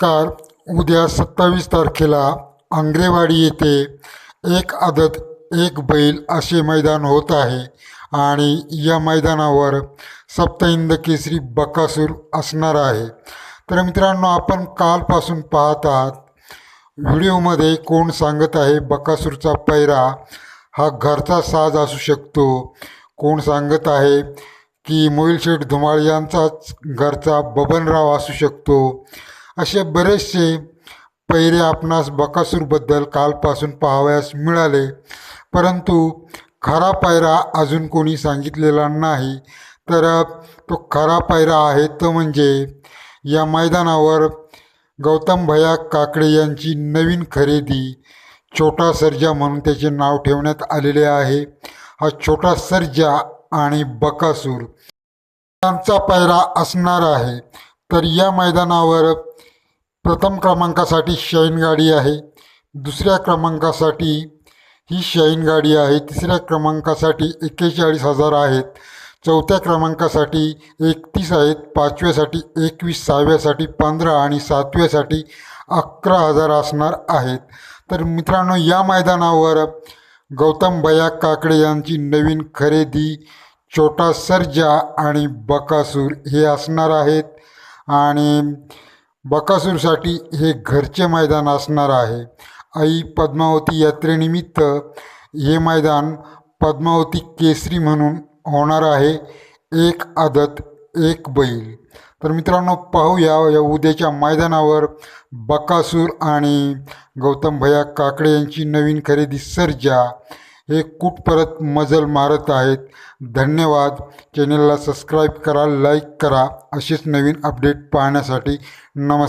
Car उद्या सत्तावीस तारखेला आंग्रेवाडी येथे एक आदत एक बैल असे मैदान होत आहे आणि या मैदानावर सप्तहिंद केसरी बकासूर असणार आहे. तर मित्रांनो आपण कालपासून पाहत आहात व्हिडिओमध्ये कोण सांगत आहे बकासूरचा पैरा हा घरचा साज असू शकतो. कोण सांगत आहे की मोहिलशेठ धुमाळ यांचाच घरचा बबनराव असू शकतो. असे बरेचसे पहिरे आपणास बकासूरबद्दल कालपासून पाहावयास मिळाले परंतु खरा पायरा अजून कोणी सांगितलेला नाही. तर तो खरा पायरा आहे तो म्हणजे या मैदानावर गौतम भैया काकडे यांची नवीन खरेदी. छोटा सर्जा म्हणून त्याचे नाव ठेवण्यात आलेले आहे. हा छोटा सर्जा आणि बकासूर यांचा पायरा असणार आहे. तर या मैदानावर प्रथम क्रमांकासाठी शाईन गाडी आहे. दुसऱ्या क्रमांकासाठी ही शाईन गाडी आहे. तिसऱ्या क्रमांकासाठी एक्केचाळीस हजार आहेत. चौथ्या क्रमांकासाठी एकतीस आहेत. पाचव्यासाठी एकवीस सहाव्यासाठी पंधरा आणि सातव्यासाठी अकरा हजार असणार आहेत. तर मित्रांनो या मैदानावर गौतम बया काकडे यांची नवीन खरेदी छोटा सर्जा आणि बकासूर हे असणार आहेत. आणि बकासूरसाठी हे घरचे मैदान असणार आहे. आई पद्मावती यात्रेनिमित्त हे मैदान पद्मावती केसरी म्हणून होणार आहे. एक आदत एक बैल. तर मित्रांनो पाहूया या उद्याच्या मैदानावर बकासूर आणि गौतम भैया काकडे यांची नवीन खरेदी सर्जा. हे परत मजल मारत आहेत. धन्यवाद. चॅनलला सबस्क्राईब करा लाईक करा. असेच नवीन अपडेट पाहण्यासाठी नमस्कार.